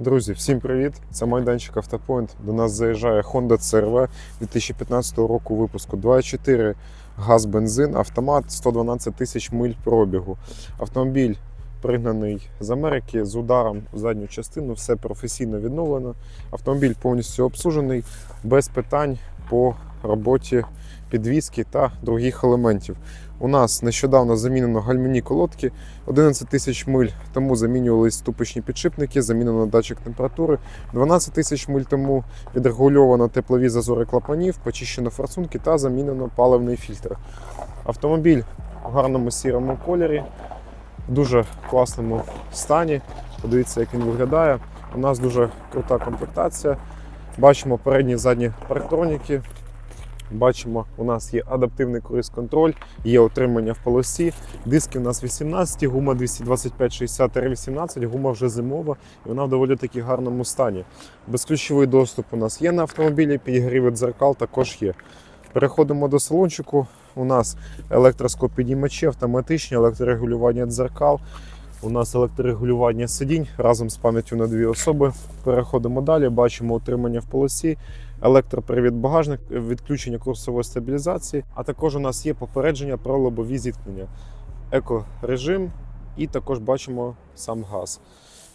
Друзі, всім привіт! Це майданчик Автопоінт. До нас заїжджає Honda CRV 2015 року випуску 2.4 газ бензин, автомат 112 тисяч миль пробігу. Автомобіль пригнаний з Америки з ударом в задню частину, все професійно відновлено. Автомобіль повністю обслужений, без питань по роботі підвіски та других елементів. У нас нещодавно замінено гальмівні колодки, 11 тисяч миль тому замінювались ступичні підшипники, замінено датчик температури. 12 тисяч миль тому відрегульовано теплові зазори клапанів, почищено форсунки та замінено паливний фільтр. Автомобіль в гарному сірому кольорі, в дуже класному стані. Подивіться, як він виглядає. У нас дуже крута комплектація. Бачимо передні задні парктроніки. Бачимо, у нас є адаптивний круїз-контроль, є отримання в полосі. Диски у нас 18, гума 225-60-18, гума вже зимова і вона в доволі таки гарному стані. Безключовий доступ у нас є на автомобілі, підігріви дзеркал також є. Переходимо до салончику. У нас електроскоп-підіймачі, автоматичні, електрорегулювання дзеркал. У нас електрорегулювання сидінь разом з пам'яттю на дві особи. Переходимо далі, бачимо утримання в полосі, електропривід багажник, відключення курсової стабілізації. А також у нас є попередження про лобові зіткнення, екорежим і також бачимо сам газ.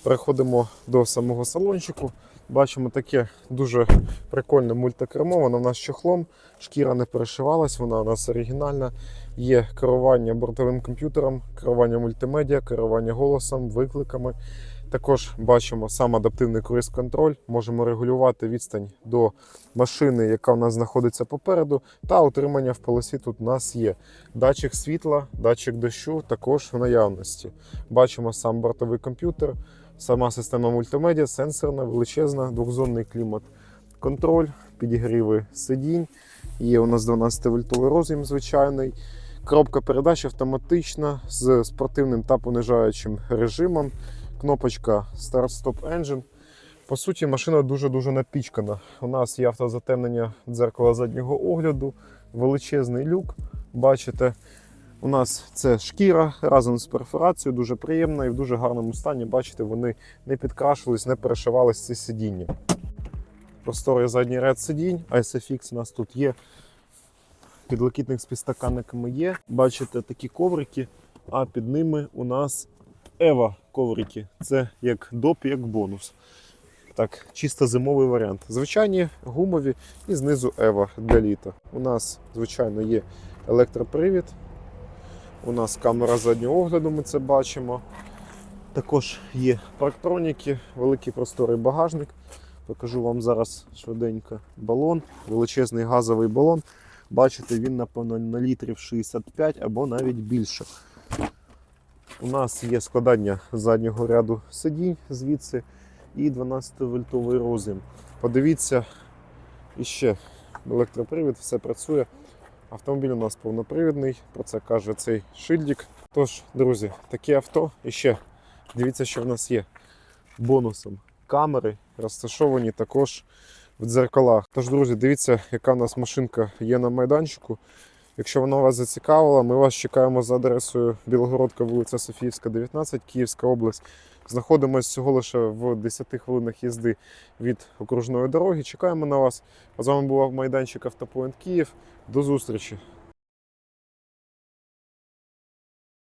Переходимо до самого салончику. Бачимо таке дуже прикольне мультикермо, воно в нас чохлом, шкіра не перешивалась, вона у нас оригінальна. Є керування бортовим комп'ютером, керування мультимедіа, керування голосом, викликами. Також бачимо сам адаптивний круїз-контроль. Можемо регулювати відстань до машини, яка у нас знаходиться попереду, та утримання в полосі тут у нас є. Датчик світла, датчик дощу також в наявності. Бачимо сам бортовий комп'ютер, сама система мультимедіа, сенсорна, величезна, двохзонний клімат. Контроль, підігріви сидінь. Є у нас 12-вольтовий роз'єм звичайний. Коробка передач автоматична з спортивним та понижаючим режимом. Кнопочка Start-Stop Engine. По суті, машина дуже-дуже напічкана. У нас є автозатемнення дзеркала заднього огляду, величезний люк. Бачите, у нас це шкіра разом з перфорацією, дуже приємна і в дуже гарному стані. Бачите, вони не підкрашувались, не перешивались ці сидіння. Просторий задній ряд сидінь, ISFX у нас тут є. Підлокітник з підстаканниками є. Бачите, такі коврики, а під ними у нас Ева коврики. Це як доп, як бонус. Так, чисто зимовий варіант. Звичайні гумові і знизу Ева для літа. У нас, звичайно, є електропривід. У нас камера заднього огляду, ми це бачимо. Також є парктроніки, великий просторий багажник. Покажу вам зараз швиденько балон, величезний газовий балон. Бачите, він, напевно, на літрів 65 або навіть більше. У нас є складання заднього ряду сидінь звідси і 12-вольтовий роз'єм. Подивіться, іще електропривід, все працює. Автомобіль у нас повнопривідний, про це каже цей шильдик. Тож, друзі, таке авто і ще дивіться, що в нас є бонусом. Камери розташовані також в дзеркалах. Тож, друзі, дивіться, яка в нас машинка є на майданчику. Якщо вона вас зацікавила, ми вас чекаємо за адресою Білогородка, вулиця Софіївська, 19, Київська область. Знаходимося всього лише в 10 хвилинах їзди від окружної дороги. Чекаємо на вас. А з вами був майданчик Автопоінт Київ. До зустрічі!